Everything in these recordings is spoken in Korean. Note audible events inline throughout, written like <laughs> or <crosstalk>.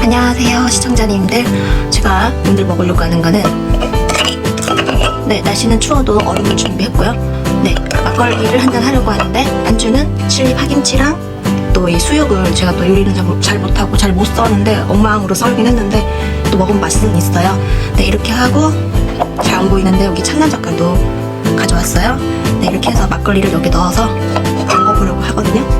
안녕하세요 시청자님들. 제가 오늘 먹으려고 하는 거는 네 날씨는 추워도 얼음을 준비했고요. 네 막걸리를 한잔 하려고 하는데 안주는 칠리 파김치랑 또 이 수육을 제가 또 요리는 잘, 못- 잘 못하고 잘 못 써는데 엉망으로 썰긴 했는데 또 먹으면 맛은 있어요. 네 이렇게 하고 잘 안 보이는데 여기 찬란젓갈도 가져왔어요. 네 이렇게 해서 막걸리를 여기 넣어서 먹어보려고 하거든요. 네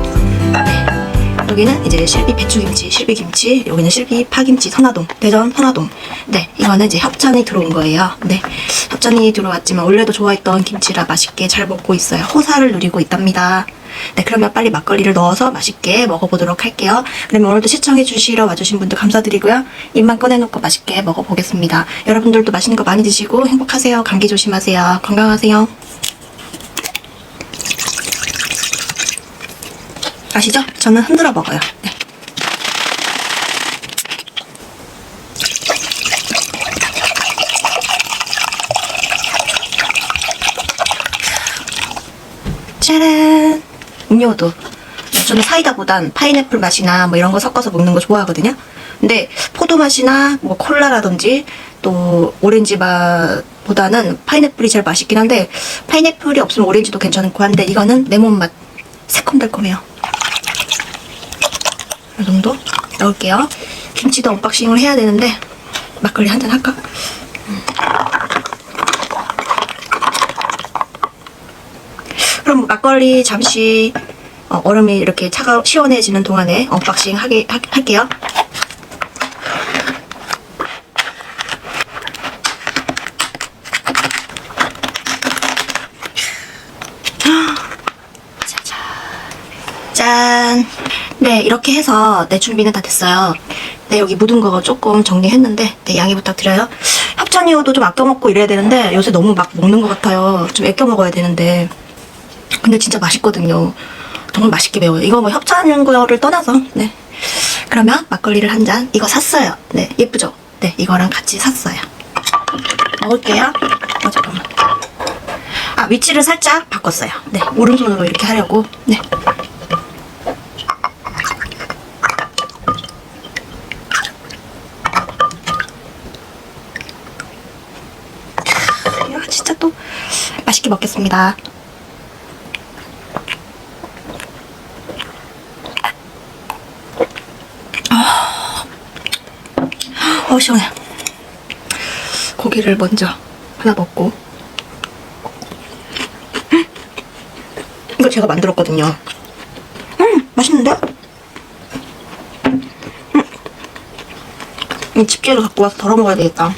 여기는 이제 실비 배추김치, 실비김치, 여기는 실비 파김치 선화동, 대전 선화동. 네, 이거는 이제 협찬이 들어온 거예요. 네, 협찬이 들어왔지만 원래도 좋아했던 김치라 맛있게 잘 먹고 있어요. 호사를 누리고 있답니다. 네, 그러면 빨리 막걸리를 넣어서 맛있게 먹어보도록 할게요. 그러면 오늘도 시청해주시러 와주신 분들 감사드리고요. 입만 꺼내놓고 맛있게 먹어보겠습니다. 여러분들도 맛있는 거 많이 드시고 행복하세요. 감기 조심하세요. 건강하세요. 아시죠? 저는 흔들어 먹어요. 네. 짜란! 음료도. 저는 사이다보단 파인애플 맛이나 뭐 이런 거 섞어서 먹는 거 좋아하거든요. 근데 포도 맛이나 뭐 콜라라든지 또 오렌지 맛보다는 파인애플이 제일 맛있긴 한데 파인애플이 없으면 오렌지도 괜찮고 한데 이거는 레몬 맛 새콤달콤해요. 이 정도 넣을게요. 김치도 언박싱을 해야 되는데 막걸리 한 잔 할까? 음. 그럼 막걸리 잠시 어, 얼음이 이렇게 차가 시원해지는 동안에 언박싱 하게 하, 할게요. 짠. 네, 이렇게 해서 내 준비는 다 됐어요. 네, 여기 묻은 거 조금 정리했는데, 네, 양해 부탁드려요. 협찬이어도 좀 아껴 먹고 이래야 되는데, 요새 너무 막 먹는 것 같아요. 좀 아껴 먹어야 되는데. 근데 진짜 맛있거든요. 정말 맛있게 매워요. 이거 뭐 협찬인 거를 떠나서, 네. 그러면 막걸리를 한 잔, 이거 샀어요. 네, 예쁘죠? 네, 이거랑 같이 샀어요. 먹을게요. 어, 잠깐만. 아, 위치를 살짝 바꿨어요. 네, 오른손으로 이렇게 하려고. 네. 야, 진짜 또 맛있게 먹겠습니다. 아, 어, 시원해. 고기를 먼저 하나 먹고. 음, 이거 제가 만들었거든요. 음, 맛있는데? 음, 이 집게를 갖고 와서 덜어 먹어야 되겠다.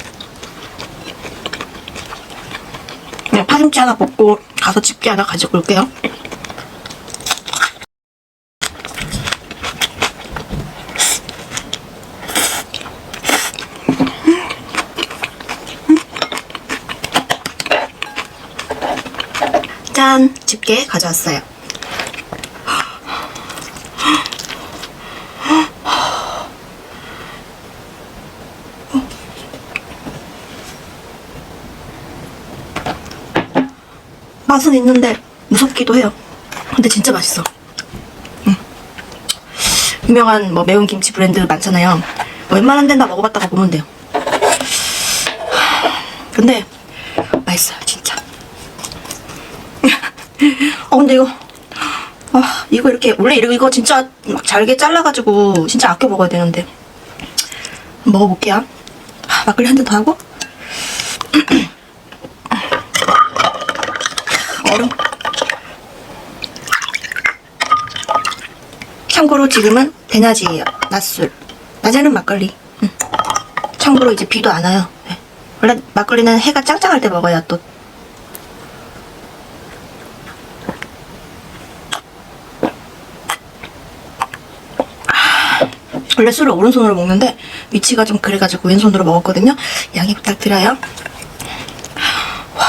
파김치 하나 먹고 가서 집게 하나 가지고 올게요. 짠! 집게 가져왔어요. 맛은 있는데 무섭기도 해요. 근데 진짜 맛있어. 음. 유명한 뭐 매운 김치 브랜드 많잖아요. 뭐 웬만한 데는 다 먹어봤다가 보면 돼요. 근데 맛있어요, 진짜. <laughs> 어 근데 이거 아 이거 이렇게 원래 이거 이거 진짜 막 잘게 잘라가지고 진짜 아껴 먹어야 되는데 먹어볼게요. 아, 막걸리 한 잔 더 하고 <clears throat> 얼음. 참고로 지금은 대낮이에요. 낮술. 낮에는 막걸리. 응. 참고로 이제 비도 안 와요. 네. 원래 막걸리는 해가 짱짱할 때 먹어야 또. 아, 원래 술을 오른손으로 먹는데 위치가 좀 그래가지고 왼손으로 먹었거든요. 양해 부탁드려요. 와,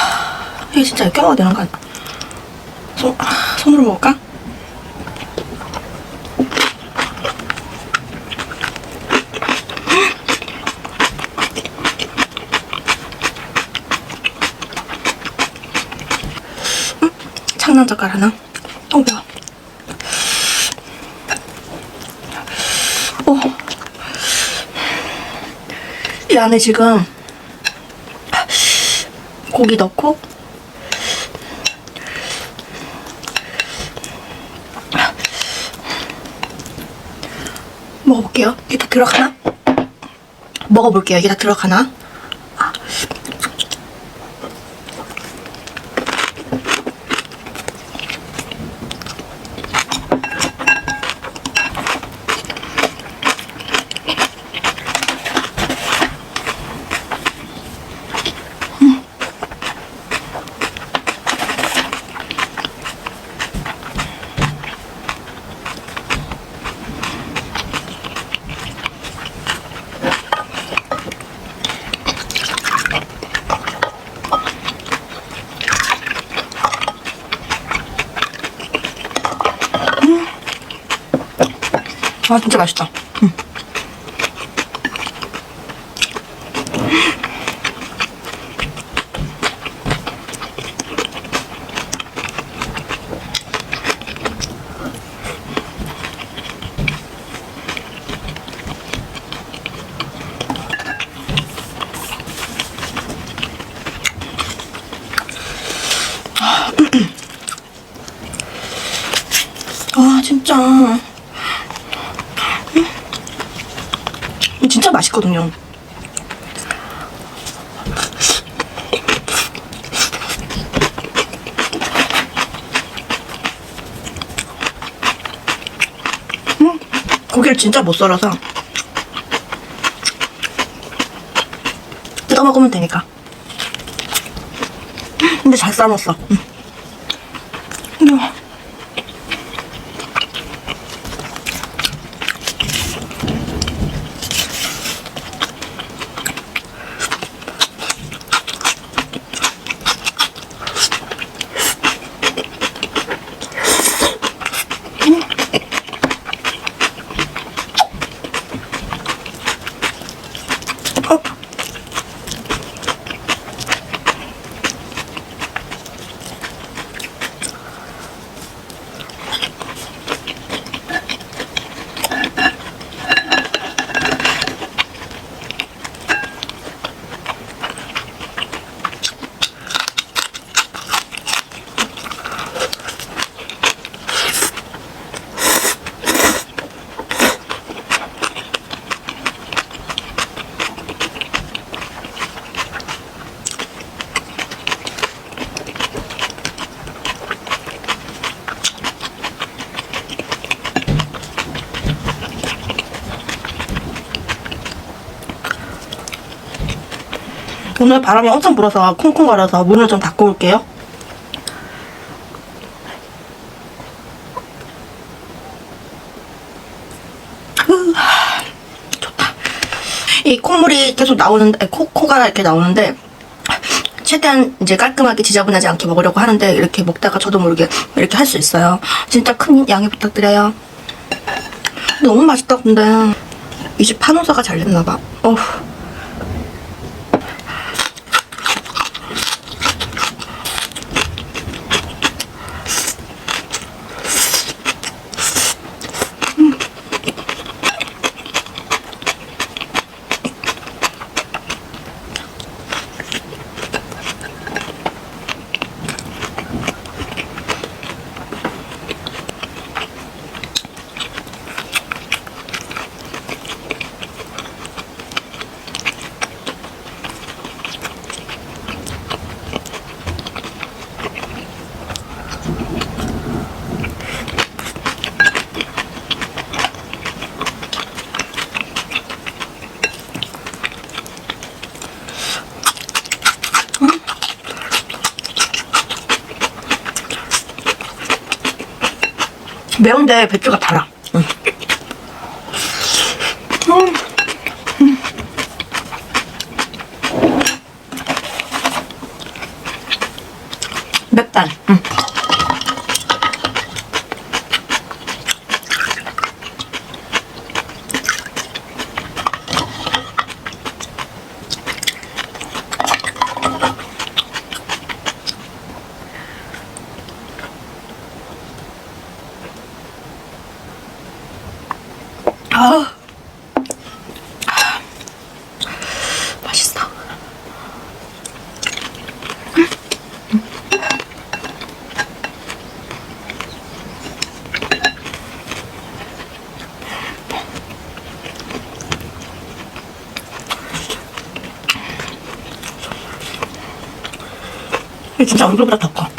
이게 진짜 이렇게 먹어야 되는 거 아니야? 손, 아, 손으로 먹을까? 음, 창난젓갈 하나. 어, 매워. 오. 이 안에 지금 고기 넣고 먹어볼게요. 이게 다 들어가나? 먹어볼게요. 이게 다 들어가나? 아 진짜 맛있다. 음. 아 진짜 진짜 맛있거든요. 음, 고기를 진짜 못 썰어서 뜯어 먹으면 되니까. 근데 잘. 음. 음. 어. 오늘 바람이 엄청 불어서 콩콩 거려서 문을 좀 닫고 올게요. 좋다. 이 콧물이 계속 나오는데, 코, 코가 이렇게 나오는데, 최대한 이제 깔끔하게 지저분하지 않게 먹으려고 하는데, 이렇게 먹다가 저도 모르게 이렇게 할 수 있어요. 진짜 큰 양해 부탁드려요. 너무 맛있다, 근데. 이집 판호사가 잘 됐나봐. 어후. 매운데 배추가 달아. 응. 음. 맵단. 응. 아. 이게 진짜 얼굴보다 더 커.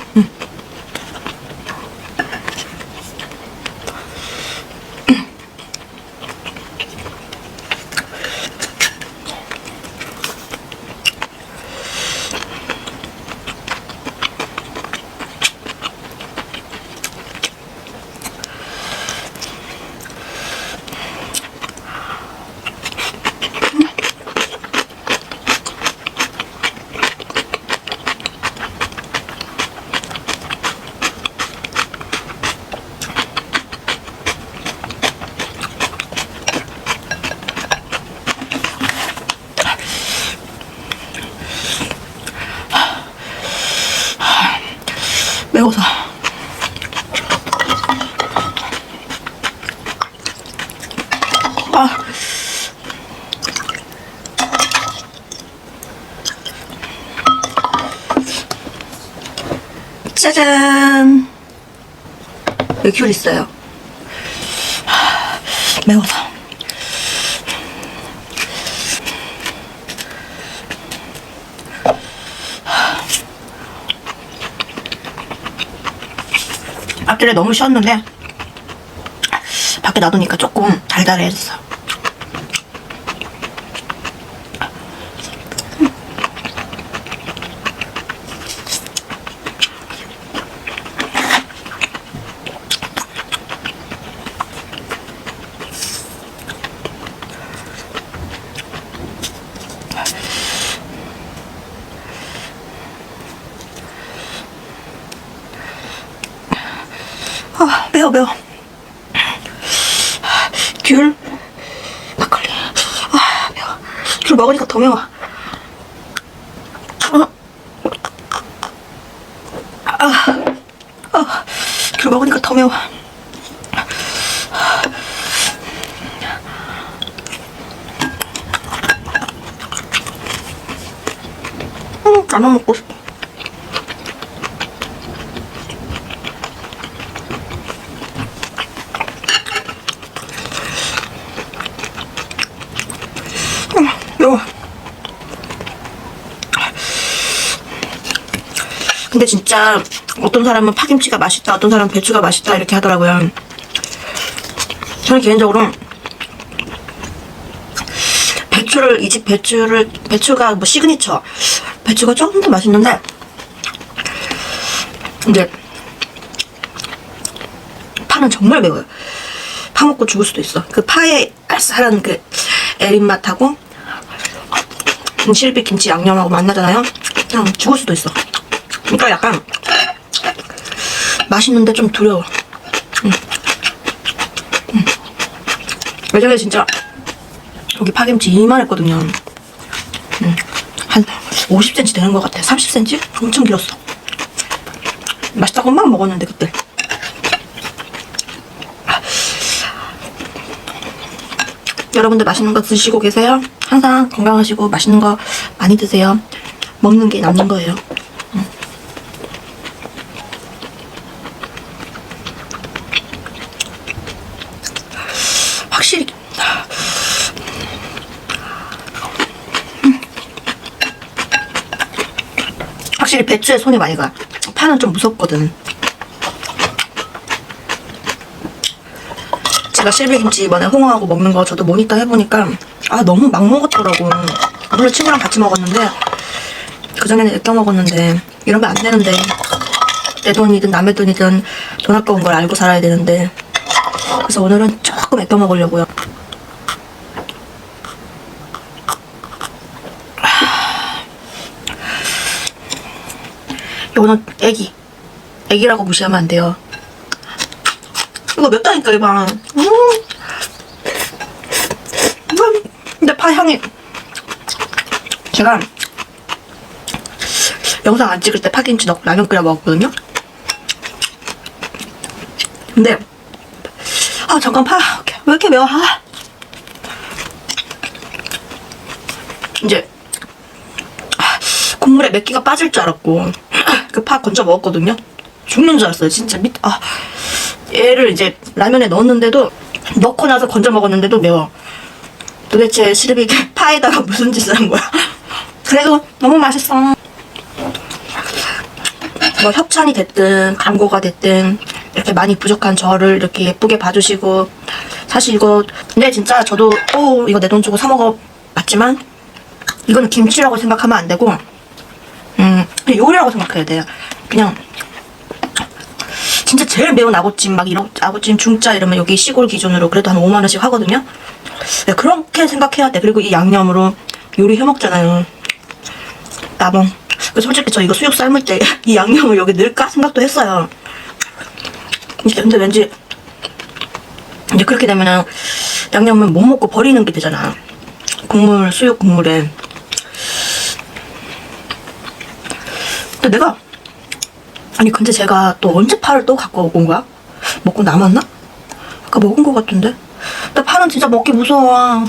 짜잔. 여기 귤 있어요. 하, 매워서. 앞들에 너무 쉬었는데 밖에 놔두니까 조금 달달해졌어. 아, 매워, 매워. 귤, 막걸리. 아, 귤 먹으니까 더 매워. 아, 아, 아, 귤 먹으니까 더 매워. 음, 라면 먹고 싶어. 음, 매워. 근데 진짜 어떤 사람은 파김치가 맛있다, 어떤 사람은 배추가 맛있다 이렇게 하더라고요. 저는 개인적으로 배추를 이 집 배추를 배추가 뭐 시그니처 배추가 조금 더 맛있는데 근데 파는 정말 매워요. 파 먹고 죽을 수도 있어. 그 파의 알싸한 그 애린 맛하고 실비 김치 양념하고 만나잖아요. 그냥 죽을 수도 있어. 그러니까 약간 맛있는데 좀 두려워. 음. 음. 예전에 진짜 여기 파김치 이만했거든요. 음. 한 50cm 되는 것 같아. 30cm? 엄청 길었어. 맛있다고 막 먹었는데 그때. 여러분들 맛있는 거 드시고 계세요? 항상 건강하시고 맛있는 거 많이 드세요. 먹는 게 남는 거예요. 음. 확실히 음. 확실히 배추에 손이 많이 가. 파는 좀 무섭거든. 제가 실비김치 이번에 홍어하고 먹는 거 저도 모니터 해보니까 아 너무 막 먹었더라고. 물론 친구랑 같이 먹었는데 그전에는 애껴 먹었는데 이러면 안 되는데 내 돈이든 남의 돈이든 돈 아까운 걸 알고 살아야 되는데 그래서 오늘은 조금 애껴 먹으려고요. 이거는 애기. 애기라고 무시하면 안 돼요. 이거 맵다니까, 이봐. 음. 근데 파 향이. 제가 영상 안 찍을 때 파김치 넣고 라면 끓여 먹었거든요? 근데, 아, 잠깐 파. 왜 이렇게 매워? 아. 이제, 아, 국물에 맵기가 빠질 줄 알았고, 그 파 건져 먹었거든요? 죽는 줄 알았어요, 진짜. 밑, 아. 얘를 이제 라면에 넣었는데도, 넣고 나서 건져 먹었는데도 매워. 도대체 시르비 파에다가 <laughs> 무슨 짓을 한 거야? 그래도 너무 맛있어. 뭐 협찬이 됐든 광고가 됐든 이렇게 많이 부족한 저를 이렇게 예쁘게 봐주시고 사실 이거 근데 진짜 저도 오 이거 내 돈 주고 사 먹어 봤지만 이거는 김치라고 생각하면 안 되고 음 요리라고 생각해야 돼요. 그냥 진짜 제일 매운 아구찜 막 이런 아구찜 중짜 이러면 여기 시골 기준으로 그래도 한 5만 원씩 하거든요. 네, 그렇게 생각해야 돼. 그리고 이 양념으로 요리 해 먹잖아요. 나봉. 그 솔직히 저 이거 수육 삶을 때 <laughs> 이 양념을 여기 넣을까 생각도 했어요. 근데 왠지 이제 그렇게 되면은 양념을 못 먹고 버리는 게 되잖아. 국물 수육 국물에. 근데 내가 아니 근데 제가 또 언제 파를 또 갖고 온 거야? 먹고 남았나? 아까 먹은 거 같은데? 나 파는 진짜 먹기 무서워.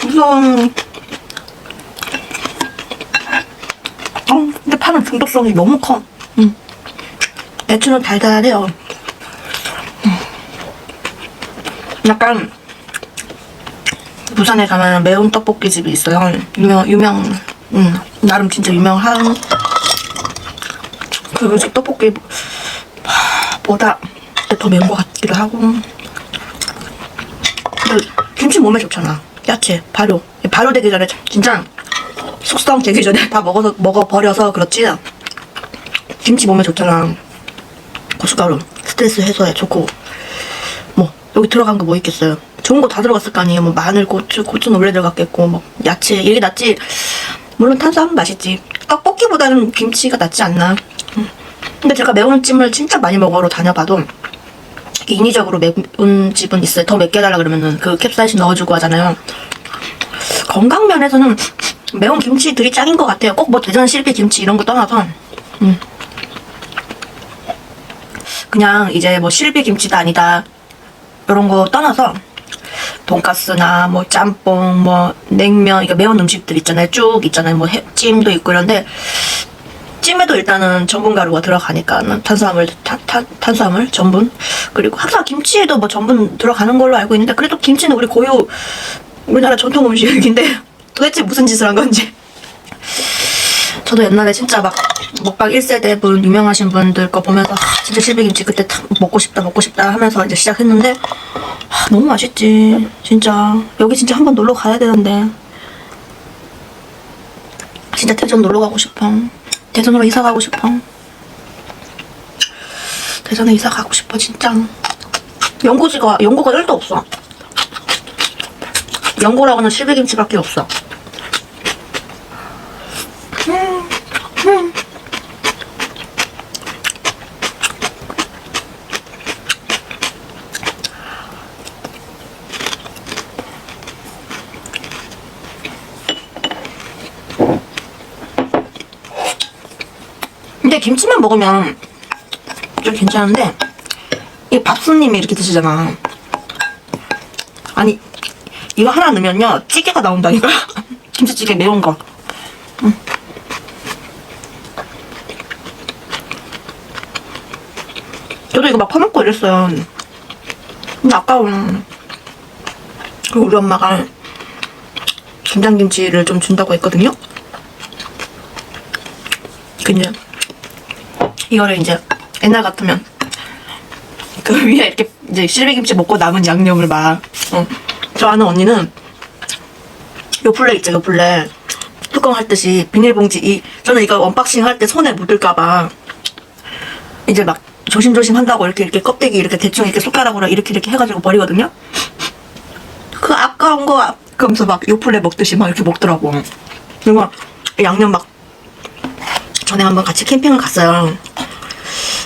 무서워. 어, 근데 파는 중독성이 너무 커. 응. 배추는 달달해요. 음. 약간 부산에 가면 매운 떡볶이 집이 있어요. 유명 유명 음 나름 진짜 유명한 그집 떡볶이 보다 더 매운 것 같기도 하고. 김치 몸에 좋잖아. 야채 발효 발효 되기 전에 진짜 숙성 되기 전에 다 먹어서 먹어 버려서 그렇지. 김치 몸에 좋잖아. 고춧가루 스트레스 해소에 좋고 뭐 여기 들어간 거 뭐 있겠어요. 좋은 거 다 들어갔을 거 아니에요. 뭐 마늘, 고추, 고추는 원래 들어갔겠고 뭐 야채 이게 낫지. 물론 탄수화물 맛있지. 떡볶이보다는 김치가 낫지 않나. 음. 근데 제가 매운 찜을 진짜 많이 먹으러 다녀봐도 인위적으로 매운 집은 있어요. 더 맵게 해달라 그러면은 그 캡사이신 넣어주고 하잖아요. 건강 면에서는 매운 김치들이 짱인 것 같아요. 꼭 뭐 대전 실비 김치 이런 거 떠나서 음. 그냥 이제 뭐 실비 김치다 아니다 이런 거 떠나서 돈가스나 뭐 짬뽕 뭐 냉면 이게 매운 음식들 있잖아요. 쭉 있잖아요. 뭐 해- 찜도 있고 이런데 찜에도 일단은 전분 가루가 들어가니까 탄수화물 탄, 탄, 탄수화물 전분. 그리고 항상 김치에도 뭐 전분 들어가는 걸로 알고 있는데 그래도 김치는 우리 고유 우리나라 전통 음식인데 <laughs> 도대체 무슨 짓을 한 건지. 저도 옛날에 진짜 막 먹방 1세대 분 유명하신 분들 거 보면서 아, 진짜 실비김치 그때 참 먹고 싶다 먹고 싶다 하면서 이제 시작했는데 아, 너무 맛있지 진짜. 여기 진짜 한번 놀러 가야 되는데. 진짜 대전 놀러 가고 싶어. 대전으로 이사 가고 싶어. 대전에 이사 가고 싶어 진짜. 연고지가 연고가 1도 없어. 연고라고는 실비김치밖에 없어 김치만 먹으면 좀 괜찮은데 이 밥순님이 이렇게 드시잖아. 아니 이거 하나 넣으면요 찌개가 나온다니까. <laughs> 김치찌개 매운 거. 음. 저도 이거 막 퍼먹고 이랬어요. 근데 아까워. 그리고 우리 엄마가 김장김치를 좀 준다고 했거든요. 근데 이거를 이제 옛날 같으면 그 위에 이렇게 이제 실비김치 먹고 남은 양념을 막 어. 저 아는 언니는 요플레 있죠 요플레. 뚜껑 할 듯이 비닐봉지 이 저는 이거 언박싱 할 때 손에 묻을까봐 이제 막 조심조심 한다고 이렇게 이렇게 껍데기 이렇게 대충 이렇게 손가락으로 이렇게 이렇게 해가지고 버리거든요. 그 아까운 거 그러면서 막 요플레 먹듯이 막 이렇게 먹더라고. 그리고 양념 막 전에 한번 같이 캠핑을 갔어요.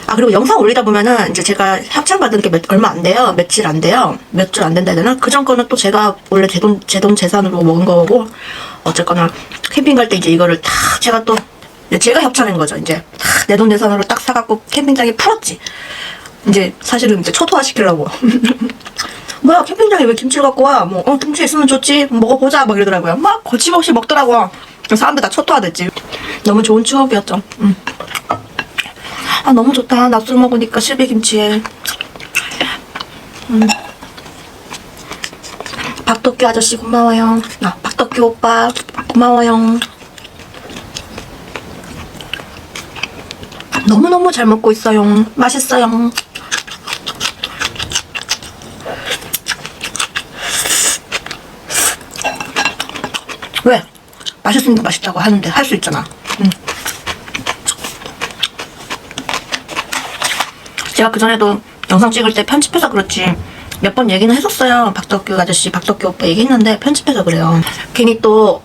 아 그리고 영상 올리다 보면은 이제 제가 협찬 받은 게 몇, 얼마 안 돼요. 며칠 안 돼요. 몇 주 안 된다 해야 되나? 그전 거는 또 제가 원래 제돈 제돈 재산으로 먹은 거고 어쨌거나 캠핑 갈 때 이제 이거를 다 제가 또 제가 협찬한 거죠. 이제 내돈 재산으로 딱 사갖고 캠핑장에 풀었지. 이제 사실은 이제 초토화 시키려고. <laughs> 뭐야 캠핑장에 왜 김치를 갖고 와? 뭐 어, 김치 있으면 좋지. 먹어보자 막 이러더라고요. 막 거침없이 먹더라고요. 사람들 다 초토화됐지. 너무 좋은 추억이었죠. 음. 아 너무 좋다. 낮술 먹으니까 실비김치에. 음. 박덕규 아저씨 고마워요. 아 박덕규 오빠 고마워요. 너무너무 잘 먹고 있어요. 맛있어요. 왜? 맛있으니까 맛있다고 하는데 할 수 있잖아. 응. 제가 그전에도 영상 찍을 때 편집해서 그렇지 몇 번 얘기는 했었어요. 박덕규 아저씨, 박덕규 오빠 얘기했는데 편집해서 그래요. 괜히 또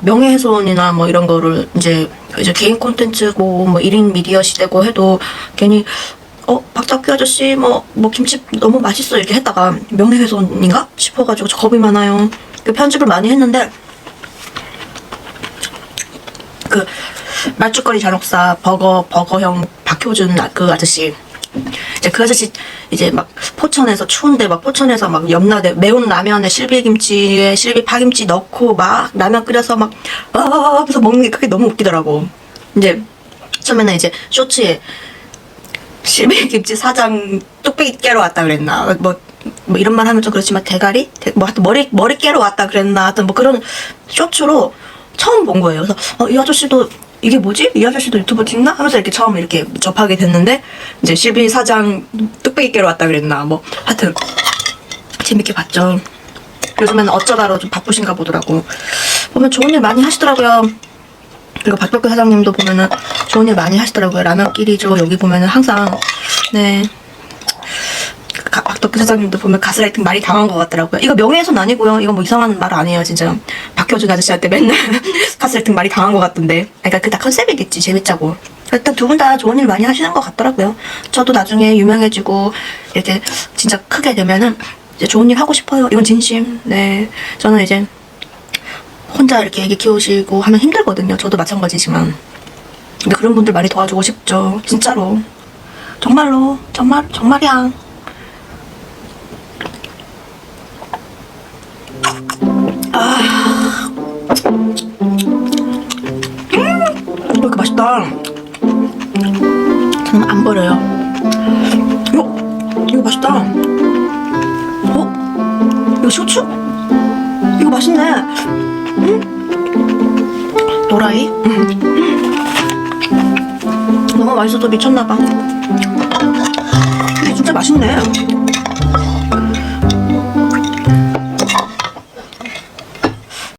명예훼손이나 뭐 이런 거를 이제 이제 개인 콘텐츠고 뭐 1인 미디어 시대고 해도 괜히 어 박덕규 아저씨 뭐뭐 김치 너무 맛있어 이렇게 했다가 명예훼손인가 싶어가지고 저 겁이 많아요. 그 편집을 많이 했는데 그 말죽거리 잔혹사 버거 버거형 박효준 아- 그 아저씨. 이제 그 아저씨 이제 막 포천에서 추운데 막 포천에서 막 염라대 매운 라면에 실비김치에 실비 파김치 넣고 막 라면 끓여서 막 아, 하면서 먹는 게 그게 너무 웃기더라고. 이제 처음에는 이제 쇼츠에 실비김치 사장 뚝배기 깨러 왔다 그랬나. 뭐, 뭐 이런 말 하면 좀 그렇지만 대가리? 대- 뭐 하여튼 머리 머리 깨러 왔다 그랬나. 하여튼 뭐 그런 쇼츠로 처음 본 거예요. 그래서 어, 이 아저씨도 이게 뭐지? 이 아저씨도 유튜브 찍나? 하면서 이렇게 처음 이렇게 접하게 됐는데 이제 실비 사장 뚝배기 깨러 왔다 그랬나 뭐 하여튼 재밌게 봤죠. 요즘에는 어쩌다로 좀 바쁘신가 보더라고. 보면 좋은 일 많이 하시더라고요. 그리고 박덕규 사장님도 보면은 좋은 일 많이 하시더라고요. 라면끼리죠. 여기 보면은 항상 네. 가- 박덕규 사장님도 보면 가스라이팅 많이 당한 것 같더라고요. 이거 명예훼손 아니고요. 이거 뭐 이상한 말 아니에요, 진짜. 박효준 아저씨한테 맨날 <laughs> 가스라이팅 많이 당한 것 같던데. 그러니까 그 다 컨셉이겠지, 재밌자고. 일단 두 분 다 좋은 일 많이 하시는 것 같더라고요. 저도 나중에 유명해지고 이렇게 진짜 크게 되면은 이제 좋은 일 하고 싶어요. 이건 진심. 네, 저는 이제 혼자 이렇게 애기 키우시고 하면 힘들거든요. 저도 마찬가지지만. 근데 그런 분들 많이 도와주고 싶죠. 진짜로. 정말로. 정말, 정말이야. 맛있네. 음? 도라이? 음. 너무 맛있어서 미쳤나봐. 이게 진짜 맛있네.